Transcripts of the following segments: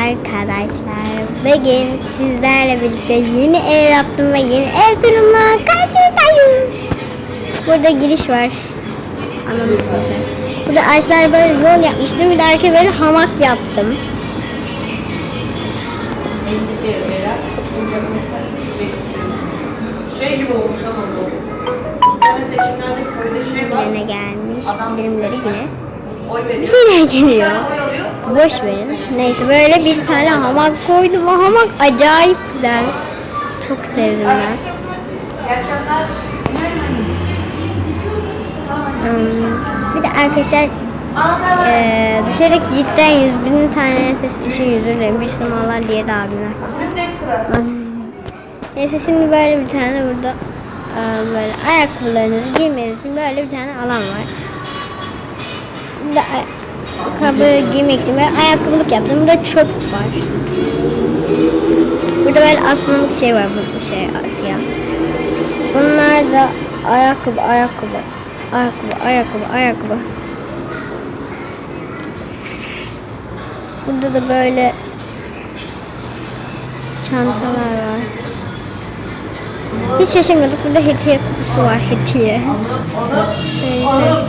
arkadaşlar. Bugün sizlerle birlikte yeni ev yaptım ve yeni ev turumla karşınızdayım. Burada giriş var. Anlamışsınız. Burada ağaçlar böyle yol yapmıştım. Bir de arkaya böyle hamak yaptım. Şey gibi olmuş ama şey var. Yine gelmiş. Bildirimleri yine. Bir şeyler geliyor. Boş verin. Neyse böyle bir tane hamak koydum. O hamak acayip güzel. Çok sevdim ben. Hmm, Bir de arkadaşlar eee dışarıdaki cidden yüz bin tane ses için yüzür dilerim. Bir sınavlar diye de sıra. Neyse şimdi böyle bir tane burada eee, böyle ayakkabılarınızı giymeniz için böyle bir tane alan var. Bir de ayakkabı giymek için böyle ayakkabılık yaptım. Burada çöp var. Burada böyle asmalık şey var bu şey siyah. Bunlar da ayakkabı, ayakkabı, ayakkabı, ayakkabı, ayakkabı. Burada da böyle çantalar var. Hiç şaşırmadık. Burada hediye kutusu var. Hediye. Evet,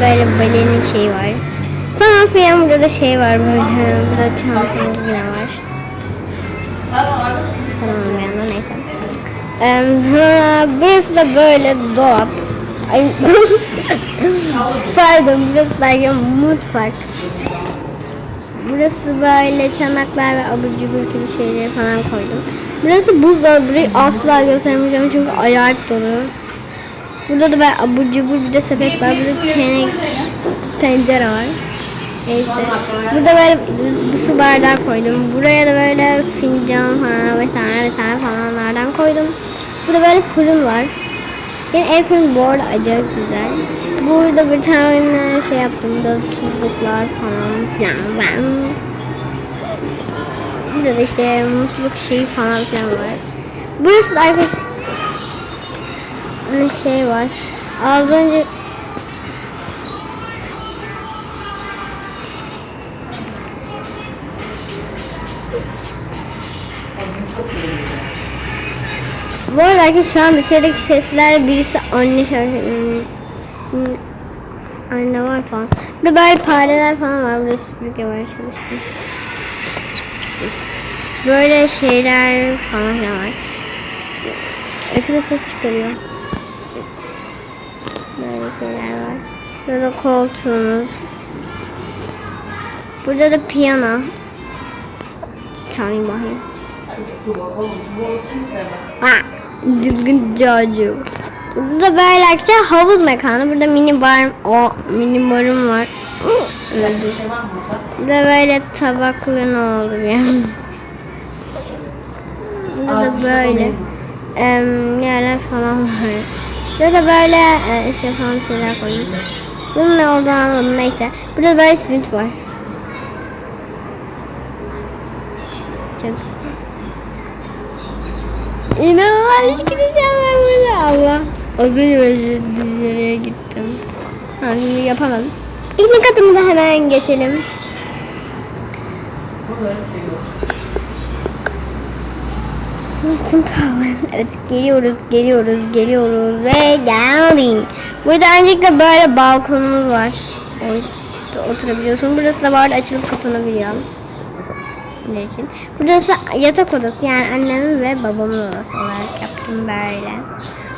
böyle balenin şeyi var. Falan filan burada da şey var böyle. Burada çantamız yine var. Tamam bir yandan neyse. Sonra burası da böyle dolap. Pardon burası da mutfak. Burası böyle çanaklar ve abur cubur gibi şeyleri falan koydum. Burası buzdolabı. Burayı asla göstermeyeceğim çünkü acayip dolu. Burada da böyle abur cubur bir de sepet var. Burada tenek, tencere var. Neyse. Burada böyle bu su bardağı koydum. Buraya da böyle fincan falan vesaire vesaire falanlardan koydum. Burada böyle fırın var. Benim ev fırın bu arada acayip güzel. Burada bir tane şey yaptım. Burada tuzluklar falan filan. Ben. Burada da işte musluk şeyi falan filan var. Burası da arkadaşlar şey var. Az önce Bu arada şu an dışarıdaki sesler birisi anne şarkı anne var falan. Burada böyle fareler falan var. Burada süpürge var çalıştım. Böyle şeyler falan var. De ses çıkarıyor. Böyle şeyler var. Burada koltuğumuz. Burada da piyano. Çalayım bakayım. Ha, düzgün çocuğu. Burada böyle arkadaşlar havuz mekanı. Burada mini bar, o mini barım var. Öldü. Burada? Burada böyle tabaklı ne oldu bir Burada da böyle em, yerler falan var. Burada da böyle e, şey falan şeyler koydum. Bunun ne olduğunu anlamadım neyse. Burada böyle simit var. Çok İnanılmaz gideceğim ben böyle Allah. Az önce böyle dışarıya gittim. Ha şimdi yapamadım. İlk katımı da hemen geçelim. Burada öyle bir şey Nasıl kavan? Evet geliyoruz, geliyoruz, geliyoruz ve geldik. Burada öncelikle böyle balkonumuz var. Orada oturabiliyorsun. Burası da var açılıp kapanabiliyor. Ne için? Burası yatak odası yani annemin ve babamın odası olarak yaptım böyle.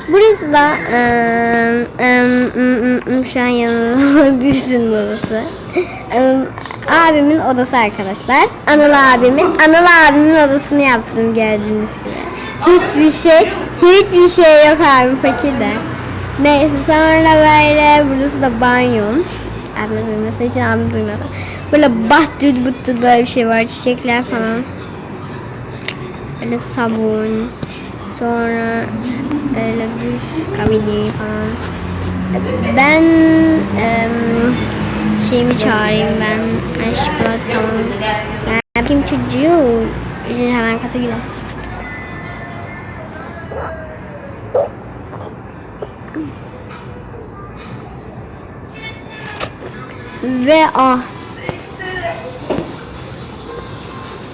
Burası da ım, ım, ım, ım, şu an yanımda birisinin odası. Im, abimin odası arkadaşlar. Anıl abimin, Anıl abimin odasını yaptım gördüğünüz gibi. Hiçbir şey, hiçbir şey yok abim fakir de. Neyse sonra böyle burası da banyom. Abim duymasın için abim duymadı. Böyle bahtüt buttut böyle bir şey var. Çiçekler falan. Böyle sabun. Sonra böyle duş kabini falan. Ben em, şeyimi çağırayım ben. Aşkım tamam. Ben yapayım çocuğu. Şimdi hemen kata gidelim. Ve ah.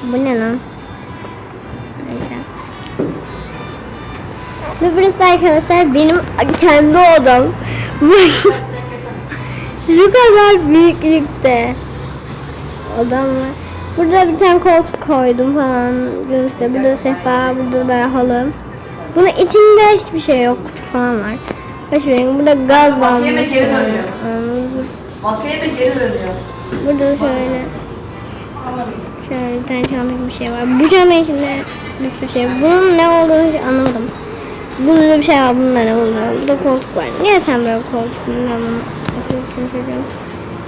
Bu ne lan? Ve burası arkadaşlar benim kendi odam. Şu kadar büyüklükte. Odam var. Burada bir tane koltuk koydum falan. Gülümse. Burada sehpa, burada böyle halı. Bunun içinde hiçbir şey yok. Kutu falan var. Hoş benim. Burada gaz lambası yemek geri var. dönüyor. Makyaya da geri dönüyor. Burada şöyle şöyle bir tane çantalık bir şey var. Bu çanta içinde bir şey. Bunun ne olduğunu hiç anlamadım. Bunda bir şey var. Bunda ne oluyor? Burada koltuk var. Niye sen böyle koltuk? Ben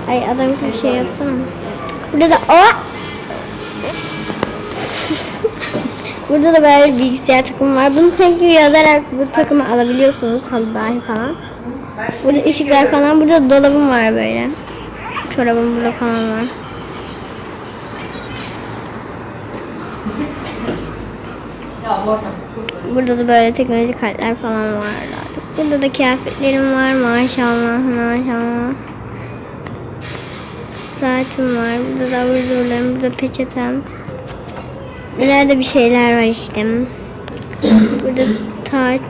Ay adam bir şey yapsana. Burada da o. Burada da böyle bilgisayar takımı var. Bunu tek yazarak bu takımı alabiliyorsunuz. Halı dahi falan. Burada ışıklar falan. Burada dolabım var böyle. Çorabım burada falan var. Burada da böyle teknolojik kartlar falan var. Burada da kıyafetlerim var maşallah maşallah. Saatim var. Burada da ıvır zıvırlarım. Burada peçetem. İleride bir şeyler var işte. Burada taç.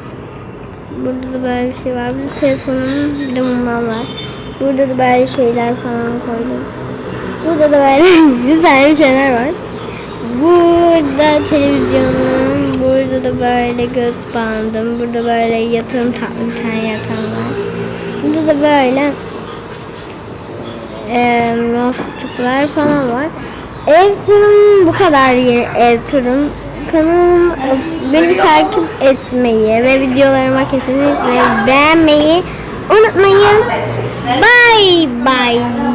Burada da böyle bir şey var. Burada telefonum. Bir de mumlar var. Burada da böyle şeyler falan koydum. Burada da böyle güzel bir şeyler var. Burada televizyonum, burada da böyle göz bandım, burada böyle yatağım bir tane yatağım var. Burada da böyle eee yastıklar falan var. Ev turum bu kadar yeni ev turum. Kanalım beni takip etmeyi ve videolarıma kesinlikle beğenmeyi unutmayın. Bye bye.